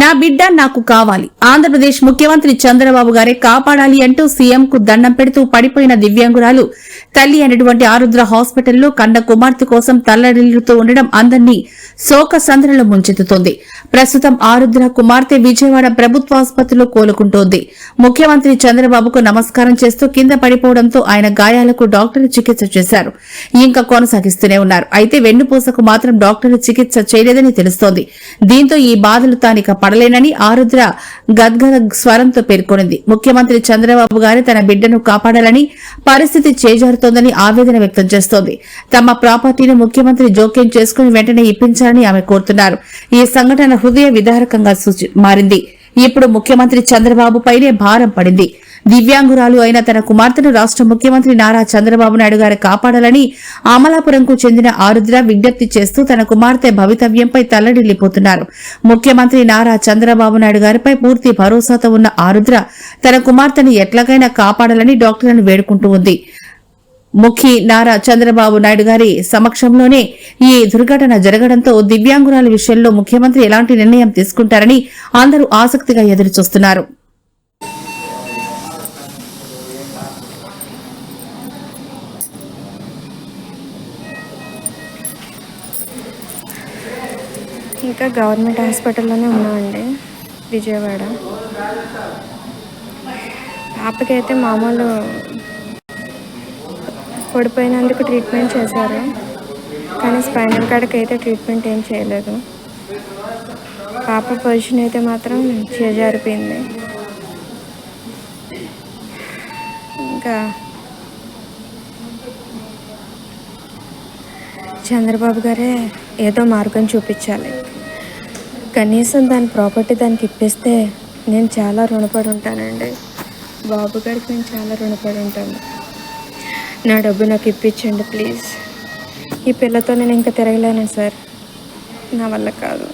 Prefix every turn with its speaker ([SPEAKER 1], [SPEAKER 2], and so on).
[SPEAKER 1] నా బిడ్డ నాకు కావాలి. ఆంధ్రప్రదేశ్ ముఖ్యమంత్రి చంద్రబాబు గారే కాపాడాలి అంటూ సీఎంకు దండం పెడుతూ పడిపోయిన దివ్యాంగురాలు తల్లి అనేటువంటి ఆరుద్ర హాస్పిటల్లో కన్న కుమార్తె కోసం తల్లడిల్లుతూ ఉండడం అందరినీ శోక సంద్రలో ముంచెత్తుతోంది. ప్రస్తుతం ఆరుద్ర కుమార్తె విజయవాడ ప్రభుత్వ ఆసుపత్రిలో కోలుకుంటోంది. ముఖ్యమంత్రి చంద్రబాబుకు నమస్కారం చేస్తూ కింద పడిపోవడంతో ఆయన గాయాలకు డాక్టర్లు చికిత్స చేశారు. ఇంకా కొనసాగిస్తూనే ఉన్నారు. అయితే వెన్నుపూసకు మాత్రం డాక్టర్లు చికిత్స చేయలేదని తెలుస్తోంది. దీంతో ఈ బాధలు తానిక పడలేనని ఆరుద్ర గద్గద స్వరంతో పేర్కొనింది. ముఖ్యమంత్రి చంద్రబాబు గారి తన బిడ్డను కాపాడాలని పరిస్థితి చేజారు జరుగుతోందని ఆవేదన వ్యక్తం చేస్తోంది. తమ ప్రాపర్టీని ముఖ్యమంత్రి జోక్యం చేసుకుని వెంటనే ఇప్పించాలని ఆమె కోరుతున్నారు. ఈ సంఘటన హృదయ విదారకంగా మారింది. ఇప్పుడు ముఖ్యమంత్రి చంద్రబాబు పైనే భారం పడింది. దివ్యాంగురాలు అయిన తన కుమార్తెను రాష్ట్ర ముఖ్యమంత్రి నారా చంద్రబాబు నాయుడు గారు కాపాడాలని అమలాపురంకు చెందిన ఆరుద్ర విజ్ఞప్తి చేస్తూ తన కుమార్తె భవితవ్యంపై తల్లడిల్లిపోతున్నారు. ముఖ్యమంత్రి నారా చంద్రబాబు నాయుడు గారిపై పూర్తి భరోసాతో ఉన్న ఆరుద్ర తన కుమార్తెను ఎట్లాగైనా కాపాడాలని డాక్టర్లను వేడుకుంటూ ఉంది. ముఖ్య నారా చంద్రబాబు నాయుడు గారి సమక్షంలోనే ఈ దుర్ఘటన జరగడంతో దివ్యాంగురాల విషయంలో ముఖ్యమంత్రి ఎలాంటి నిర్ణయం తీసుకుంటారని అందరూ ఆసక్తిగా ఎదురుచూస్తున్నారు.
[SPEAKER 2] ఇంకా గవర్నమెంట్ హాస్పిటల్లోనే ఉన్నామండి విజయవాడ. పాపకైతే మామూలు పడిపోయినందుకు ట్రీట్మెంట్ చేశారు. కానీ స్పైనల్ కార్డ్కి అయితే ట్రీట్మెంట్ ఏం చేయలేదు. పాప పొజిషన్ అయితే మాత్రం చేజారిపోయింది. ఇంకా చంద్రబాబు గారే ఏదో మార్గం చూపించాలి. కనీసం దాని ప్రాపర్టీ దానికి ఇప్పిస్తే నేను చాలా రుణపడి ఉంటానండి. బాబు గారికి నేను చాలా రుణపడి ఉంటాను. నా డబ్బు నాకు ఇప్పించండి ప్లీజ్. ఈ పిల్లతో నేను ఇంకా తిరగలేను సార్. నా వల్ల కాదు.